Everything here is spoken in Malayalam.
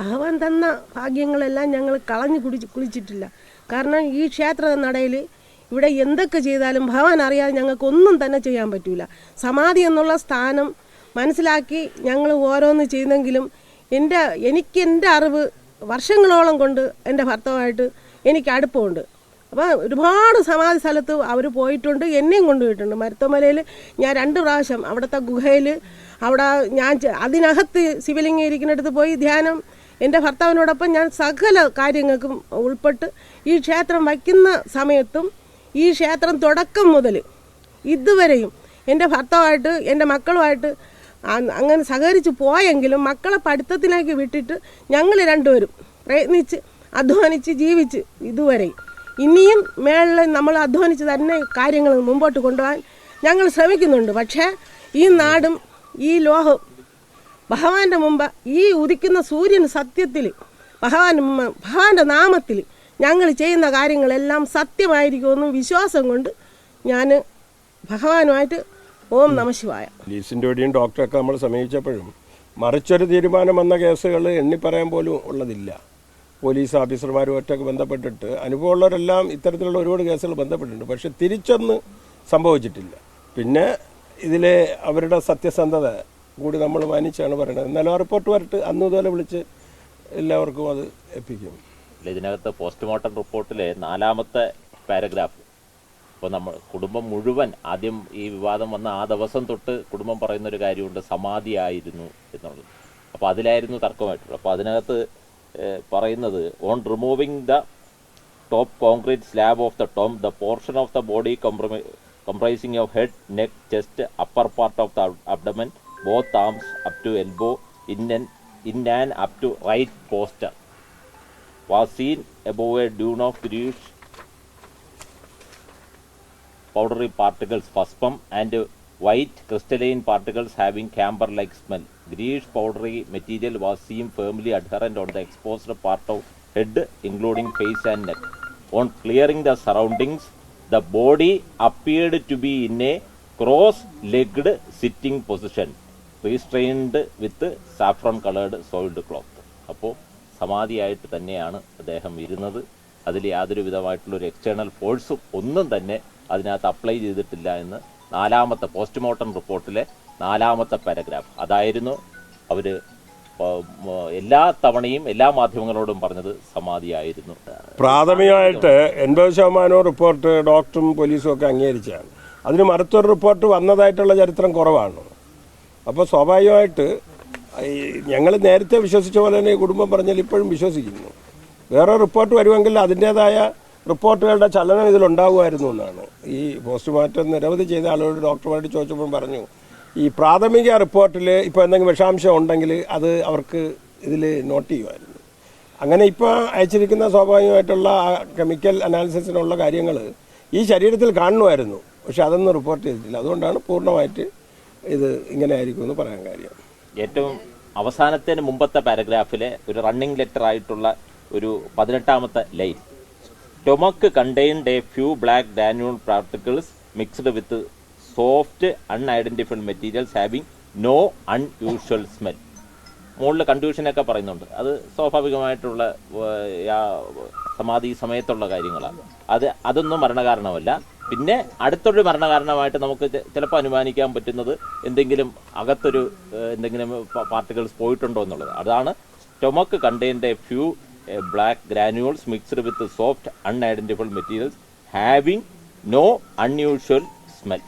ഭഗവാൻ തന്ന ഭാഗ്യങ്ങളെല്ലാം ഞങ്ങൾ കളഞ്ഞു കുടി കുളിച്ചിട്ടില്ല. കാരണം ഈ ക്ഷേത്ര നടയിൽ ഇവിടെ എന്തൊക്കെ ചെയ്താലും ഭഗവാൻ അറിയാതെ ഞങ്ങൾക്കൊന്നും തന്നെ ചെയ്യാൻ പറ്റില്ല സമാധി എന്നുള്ള സ്ഥാനം മനസ്സിലാക്കി ഞങ്ങൾ ഓരോന്ന് ചെയ്തെങ്കിലും എന്റെ എനിക്ക് എന്റെ അറിവ് വർഷങ്ങളോളം കൊണ്ട് എന്റെ ഭർത്താവായിട്ട് എനിക്ക് അടുപ്പമുണ്ട്. അപ്പോൾ ഒരുപാട് സമാധി സ്ഥലത്ത് അവർ പോയിട്ടുണ്ട് എന്നെയും കൊണ്ടുപോയിട്ടുണ്ട്. മരുത്തമലയിൽ ഞാൻ രണ്ട് പ്രാവശ്യം അവിടുത്തെ ഗുഹയിൽ അവിടെ ഞാൻ അതിനകത്ത് ശിവലിംഗം ഇരിക്കുന്നിടത്ത് പോയി ധ്യാനം എന്റെ ഭർത്താവിനോടൊപ്പം ഞാൻ സകല കാര്യങ്ങൾക്കും ഉൾപ്പെട്ട് ഈ ക്ഷേത്രം വയ്ക്കുന്ന സമയത്തും ഈ ക്ഷേത്രം തുടക്കം മുതൽ ഇതുവരെയും എന്റെ ഭർത്താവായിട്ട് എന്റെ മക്കളുമായിട്ട് അങ്ങനെ സഹകരിച്ച് പോയെങ്കിലും മക്കളെ പഠിത്തത്തിലേക്ക് വിട്ടിട്ട് ഞങ്ങൾ രണ്ടുപേരും പ്രയത്നിച്ച് അധ്വാനിച്ച് ജീവിച്ച് ഇതുവരെയും. ഇനിയും മേളിൽ നമ്മൾ അധ്വാനിച്ച് തന്നെ കാര്യങ്ങൾ മുമ്പോട്ട് കൊണ്ടുപോകാൻ ഞങ്ങൾ ശ്രമിക്കുന്നുണ്ട്. പക്ഷേ ഈ നാടും ഈ ലോകവും ഭഗവാന്റെ മുമ്പ് ഈ ഉദിക്കുന്ന സൂര്യൻ സത്യത്തിൽ ഭഗവാൻ ഭഗവാന്റെ നാമത്തിൽ ഞങ്ങൾ ചെയ്യുന്ന കാര്യങ്ങളെല്ലാം സത്യമായിരിക്കുമെന്ന് വിശ്വാസം കൊണ്ട് ഞാൻ ഭഗവാനുമായിട്ട് ഓം നമശിവായ ലീസിന്റെ കൂടിയും ഡോക്ടറൊക്കെ നമ്മൾ സമീപിച്ചപ്പോഴും മറിച്ചൊരു തീരുമാനം വന്ന കേസുകൾ എണ്ണി പറയാൻ പോലും ഉള്ളതില്ല. പോലീസ് ഓഫീസർമാരുമായിട്ടൊക്കെ ബന്ധപ്പെട്ടിട്ട് അനുഭവമുള്ളവരെല്ലാം ഇത്തരത്തിലുള്ള ഒരുപാട് കേസുകൾ ബന്ധപ്പെട്ടിട്ടുണ്ട്. പക്ഷെ തിരിച്ചൊന്ന് സംഭവിച്ചിട്ടില്ല. പിന്നെ ഇതിലെ അവരുടെ സത്യസന്ധത കൂടി നമ്മൾ മാനിച്ചാണ് പറയുന്നത് എന്നാലും ആ റിപ്പോർട്ട് വരട്ട്. അന്ന് ഇതുപോലെ വിളിച്ച് എല്ലാവർക്കും അത് അല്ല, ഇതിനകത്ത് പോസ്റ്റ്മോർട്ടം റിപ്പോർട്ടിലെ നാലാമത്തെ പാരഗ്രാഫ് ഇപ്പോൾ നമ്മൾ കുടുംബം മുഴുവൻ ആദ്യം ഈ വിവാദം വന്ന ആ ദിവസം തൊട്ട് കുടുംബം പറയുന്ന ഒരു കാര്യമുണ്ട് സമാധിയായിരുന്നു എന്നുള്ളത്. അപ്പോൾ അതിലായിരുന്നു തർക്കമായിട്ടുള്ളത്. അപ്പോൾ അതിനകത്ത് പറയുന്നത് on removing the top concrete slab of the tomb the portion of the body comprising of head neck chest upper part of the abdomen, both arms up to elbow, in and, in and up to right posture was seen above a dune of greenish powdery particles phosphum and white crystalline particles having camber-like smell. Greenish powdery material was seen firmly adherent on the exposed part of head including face and neck. On clearing the surroundings, the body appeared to be in a cross-legged sitting position, restrained with saffron coloured soiled cloth അപ്പോൾ സമാധിയായിട്ട് തന്നെയാണ് അദ്ദേഹം ഇരുന്നത്. അതിൽ യാതൊരു വിധമായിട്ടുള്ള ഒരു എക്സ്റ്റേണൽ ഫോഴ്സും ഒന്നും തന്നെ അതിനകത്ത് അപ്ലൈ ചെയ്തിട്ടില്ല എന്ന് നാലാമത്തെ പോസ്റ്റ്മോർട്ടം റിപ്പോർട്ടിലെ നാലാമത്തെ പാരഗ്രാഫ് അതായിരുന്നു അവർ എല്ലാ തവണയും എല്ലാ മാധ്യമങ്ങളോടും പറഞ്ഞത് സമാധിയായിരുന്നു. പ്രാഥമികമായിട്ട് എൺപത് ശതമാനവും റിപ്പോർട്ട് ഡോക്ടറും പോലീസും ഒക്കെ അംഗീകരിച്ചാണ് അതിന് മറുത്തൊരു റിപ്പോർട്ട് വന്നതായിട്ടുള്ള ചരിത്രം കുറവാണ്. അപ്പോൾ സ്വാഭാവികമായിട്ട് ഞങ്ങൾ നേരത്തെ വിശ്വസിച്ച പോലെ തന്നെ കുടുംബം പറഞ്ഞാൽ ഇപ്പോഴും വിശ്വസിക്കുന്നു. വേറെ റിപ്പോർട്ട് വരുമെങ്കിൽ അതിന്റേതായ റിപ്പോർട്ടുകളുടെ ചലനം ഇതിലുണ്ടാകുമായിരുന്നു എന്നാണ്. ഈ പോസ്റ്റ്മോർട്ടം നിരവധി ചെയ്ത ആളുകളോട് ഡോക്ടർമാരോട് ചോദിച്ചപ്പോൾ പറഞ്ഞു ഈ പ്രാഥമിക റിപ്പോർട്ടിൽ ഇപ്പോൾ എന്തെങ്കിലും വിഷാംശം ഉണ്ടെങ്കിൽ അത് അവർക്ക് ഇതിൽ നോട്ട് ചെയ്യുമായിരുന്നു. അങ്ങനെ ഇപ്പോൾ അയച്ചിരിക്കുന്ന സ്വാഭാവികമായിട്ടുള്ള കെമിക്കൽ അനാലിസിസിനുള്ള കാര്യങ്ങൾ ഈ ശരീരത്തിൽ കാണുമായിരുന്നു. പക്ഷെ അതൊന്നും റിപ്പോർട്ട് ചെയ്തിട്ടില്ല. അതുകൊണ്ടാണ് പൂർണമായിട്ട് ഇത് ഇങ്ങനെ ആയിരിക്കും എന്ന് പറയാൻ കാര്യം. ഏറ്റവും അവസാനത്തിന് മുമ്പത്തെ പാരഗ്രാഫിലെ ഒരു റണ്ണിംഗ് ലെറ്റർ ആയിട്ടുള്ള ഒരു പതിനെട്ടാമത്തെ line stomach contained a few black granule particles mixed with soft unidentified materials having no unusual smell മുകളിൽ കൺഫ്യൂഷനൊക്കെ പറയുന്നുണ്ട്. അത് സ്വാഭാവികമായിട്ടുള്ള സമാധി സമയത്തുള്ള കാര്യങ്ങളാണ്. അത് അതൊന്നും മരണകാരണമല്ല. പിന്നെ അടുത്തൊരു മരണകാരണമായിട്ട് നമുക്ക് ചിലപ്പോൾ അനുമാനിക്കാൻ പറ്റുന്നത് എന്തെങ്കിലും അകത്തൊരു എന്തെങ്കിലും പാർട്ടിക്കിൾസ് പോയിട്ടുണ്ടോ എന്നുള്ളത്. അതാണ് stomach contained a few black granules mixed with soft unidentified materials having no unusual smell.